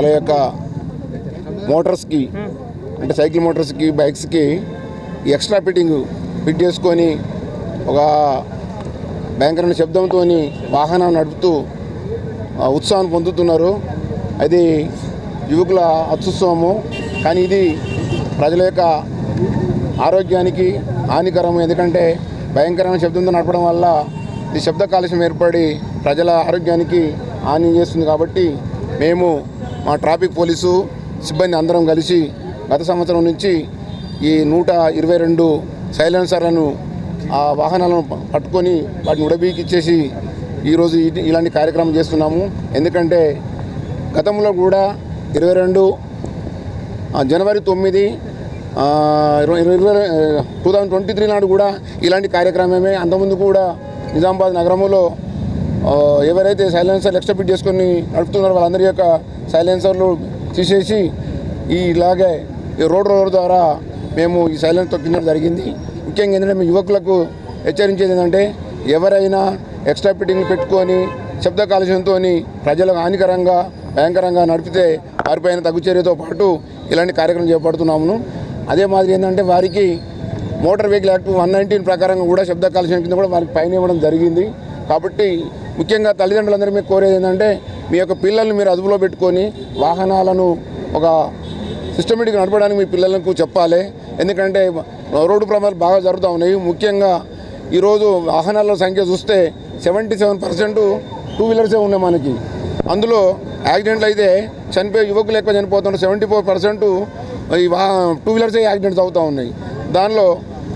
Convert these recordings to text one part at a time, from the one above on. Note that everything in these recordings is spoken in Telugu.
వాళ్ళ యొక్క మోటార్స్కి అంటే సైకిల్ మోటార్స్కి బైక్స్కి ఈ ఎక్స్ట్రా ఫిట్టింగ్ ఫిట్ చేసుకొని ఒక భయంకరమైన శబ్దంతో వాహనం నడుపుతూ ఉత్సాహం పొందుతున్నారు. అది యువకుల అత్యుత్సవము. కానీ ఇది ప్రజల యొక్క ఆరోగ్యానికి హానికరం ఎందుకంటే భయంకరమైన శబ్దంతో నడపడం వల్ల ఇది శబ్ద కాలుష్యం ఏర్పడి ప్రజల ఆరోగ్యానికి హాని చేస్తుంది కాబట్టి మేము మా ట్రాఫిక్ పోలీసు సిబ్బంది అందరం కలిసి గత సంవత్సరం నుంచి ఈ నూట ఇరవై రెండు సైలెన్సర్లను ఆ వాహనాలను పట్టుకొని వాటిని ఉడబీకిచ్చేసి ఈరోజు ఇలాంటి కార్యక్రమం చేస్తున్నాము. ఎందుకంటే గతంలో కూడా ఇరవై రెండు జనవరి తొమ్మిది ఇరవై ఇరవై టూ థౌజండ్ ట్వంటీ త్రీ నాడు కూడా ఇలాంటి కార్యక్రమమే అంతకుముందు కూడా నిజామాబాద్ నగరంలో ఎవరైతే సైలెన్సర్లు ఎక్స్ట్రా ఫిట్ చేసుకొని నడుపుతున్నారో వాళ్ళందరి యొక్క సైలెన్సర్లు తీసేసి ఈ ఇలాగే ఈ రోడ్ రోడ్ ద్వారా మేము ఈ సైలెన్స్ తొక్కించడం జరిగింది. ముఖ్యంగా ఏంటంటే మేము యువకులకు హెచ్చరించేది ఏంటంటే ఎవరైనా ఎక్స్ట్రా ఫిట్టింగ్లు పెట్టుకొని శబ్ద కాలుష్యంతో ప్రజలకు హానికరంగా భయంకరంగా నడిపితే వారిపైన తగు చర్యతో పాటు ఇలాంటి కార్యక్రమం చేపడుతున్నాము అదే మాదిరి ఏంటంటే వారికి motor vehicle act one nineteen ప్రకారంగా కూడా శబ్ద కాలుష్యం కింద కూడా వారికి పైన ఇవ్వడం జరిగింది. కాబట్టి ముఖ్యంగా తల్లిదండ్రులందరూ మీకు కోరేది ఏంటంటే మీ యొక్క పిల్లల్ని మీరు అదుపులో పెట్టుకొని వాహనాలను ఒక సిస్టమేటిక్ నడపడానికి మీ పిల్లలకు చెప్పాలి. ఎందుకంటే రోడ్డు ప్రమాదాలు బాగా జరుగుతూ ఉన్నాయి. ముఖ్యంగా ఈరోజు వాహనాల సంఖ్య చూస్తే సెవెంటీ సెవెన్ పర్సెంట్ టూ వీలర్సే ఉన్నాయి మనకి. అందులో యాక్సిడెంట్లు అయితే చనిపోయే యువకులు ఎక్కువ చనిపోతున్నారు. సెవెంటీ ఫోర్ పర్సెంట్ ఈ టూ వీలర్సే యాక్సిడెంట్స్ అవుతూ ఉన్నాయి. దానిలో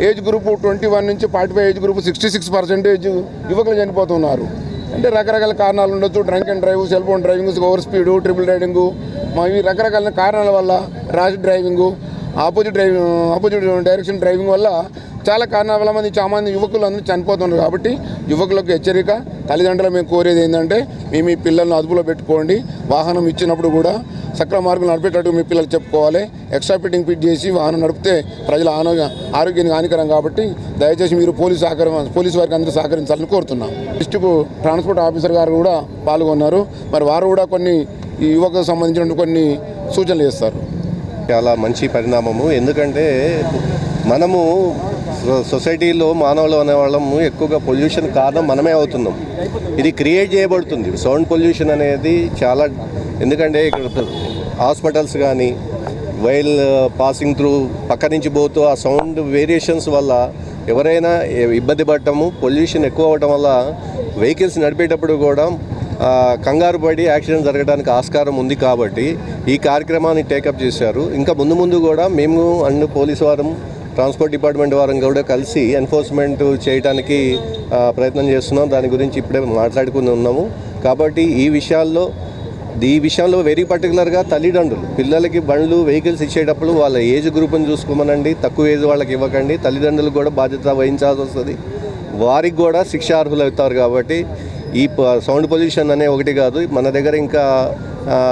ఏజ్ గ్రూప్ ట్వంటీ వన్ నుంచి forty five age group sixty six percentage యువకులు చనిపోతున్నారు. అంటే రకరకాల కారణాలు ఉండొచ్చు. Drunk and drive cell phone driving over speed triple riding ఇవి రకరకాల కారణాల వల్ల rash driving opposite driving opposite direction driving వల్ల చాలా కారణాల వల్ల మంది చాలా మంది యువకులు అందరూ చనిపోతున్నారు కాబట్టి యువకులకు హెచ్చరిక తల్లిదండ్రులు మేము కోరేది ఏంటంటే మీ మీ పిల్లల్ని అదుపులో పెట్టుకోండి. వాహనం ఇచ్చినప్పుడు కూడా సక్రమ మార్గం నడిపేటట్టు మీ పిల్లలు చెప్పుకోవాలి. ఎక్స్ట్రా ఫిట్టింగ్ ఫిట్ చేసి వాహనం నడిపితే ప్రజల ఆరోగ్య ఆరోగ్యానికి హానికరం కాబట్టి దయచేసి మీరు పోలీసు సహకారం పోలీసు వారికి అందరూ సహకరించాలని కోరుతున్నాం. డిస్టిక్ ట్రాన్స్పోర్ట్ ఆఫీసర్ గారు కూడా పాల్గొన్నారు. మరి వారు కూడా కొన్ని ఈ యువకు సంబంధించిన కొన్ని సూచనలు చేస్తారు. చాలా మంచి పరిణామము. ఎందుకంటే మనము సొ- సొసైటీలో మానవులు అనేవాళ్ళము ఎక్కువగా పొల్యూషన్ కారణం మనమే అవుతున్నాం. ఇది క్రియేట్ చేయబడుతుంది. సౌండ్ పొల్యూషన్ అనేది చాలా ఎందుకంటే ఇక్కడ హాస్పిటల్స్ కానీ వైల్ పాసింగ్ త్రూ పక్క నుంచి పోతూ ఆ సౌండ్ వేరియేషన్స్ వల్ల ఎవరైనా ఇబ్బంది పడటము పొల్యూషన్ ఎక్కువ అవటం వల్ల వెహికల్స్ నడిపేటప్పుడు కూడా కంగారు పడి యాక్సిడెంట్ జరగడానికి ఆస్కారం ఉంది కాబట్టి ఈ కార్యక్రమాన్ని టేకప్ చేశారు. ఇంకా ముందు ముందు కూడా మేము అండ్ పోలీసు వారం ట్రాన్స్పోర్ట్ డిపార్ట్మెంట్ వారం కూడా కలిసి ఎన్ఫోర్స్మెంట్ చేయడానికి ప్రయత్నం చేస్తున్నాం. దాని గురించి ఇప్పుడే మాట్లాడుకుని ఉన్నాము. కాబట్టి ఈ విషయాల్లో ఈ విషయంలో వెరీ పర్టికులర్గా తల్లిదండ్రులు పిల్లలకి బండ్లు వెహికల్స్ ఇచ్చేటప్పుడు వాళ్ళ ఏజ్ గ్రూప్ని చూసుకోమనండి. తక్కువ ఏజ్ వాళ్ళకి ఇవ్వకండి. తల్లిదండ్రులు కూడా బాధ్యత వహించాల్సి వస్తుంది. వారికి కూడా శిక్షార్హులు అవుతారు కాబట్టి ఈ ప- సౌండ్ పొల్యూషన్ అనే ఒకటి కాదు. మన దగ్గర ఇంకా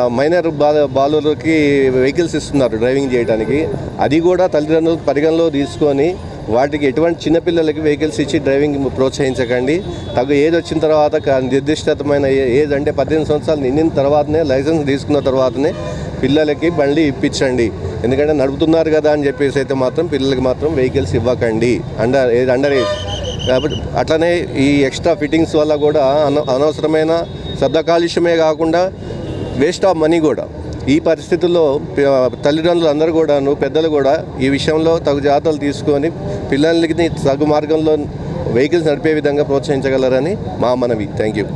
మైనర్ బాల బాలులకి వెహికల్స్ ఇస్తున్నారు డ్రైవింగ్ చేయడానికి అది కూడా తల్లిదండ్రులు పరిగణలో తీసుకొని వాటికి ఎటువంటి చిన్నపిల్లలకి వెహికల్స్ ఇచ్చి డ్రైవింగ్ ప్రోత్సహించకండి. తగు ఏజ్ వచ్చిన తర్వాత నిర్దిష్టమైన ఏజ్ అంటే పద్దెనిమిది సంవత్సరాలు నిండిన తర్వాతనే లైసెన్స్ తీసుకున్న తర్వాతనే పిల్లలకి బండి ఇప్పించండి. ఎందుకంటే నడుపుతున్నారు కదా అని చెప్పేసి అయితే మాత్రం పిల్లలకి మాత్రం వెహికల్స్ ఇవ్వకండి. Under age under age. కాబట్టి అట్లనే ఈ ఎక్స్ట్రా ఫిట్టింగ్స్ వల్ల కూడా అన అనవసరమైన శబ్ద కాలుష్యమే కాకుండా వేస్ట్ ఆఫ్ మనీ కూడా. ఈ పరిస్థితుల్లో తల్లిదండ్రులు అందరూ కూడాను పెద్దలు కూడా ఈ విషయంలో తగు జాగ్రత్తలు తీసుకొని పిల్లలకి తగు మార్గంలో వెహికల్స్ నడిపే విధంగా ప్రోత్సహించగలరని మా మనవి. Thank you.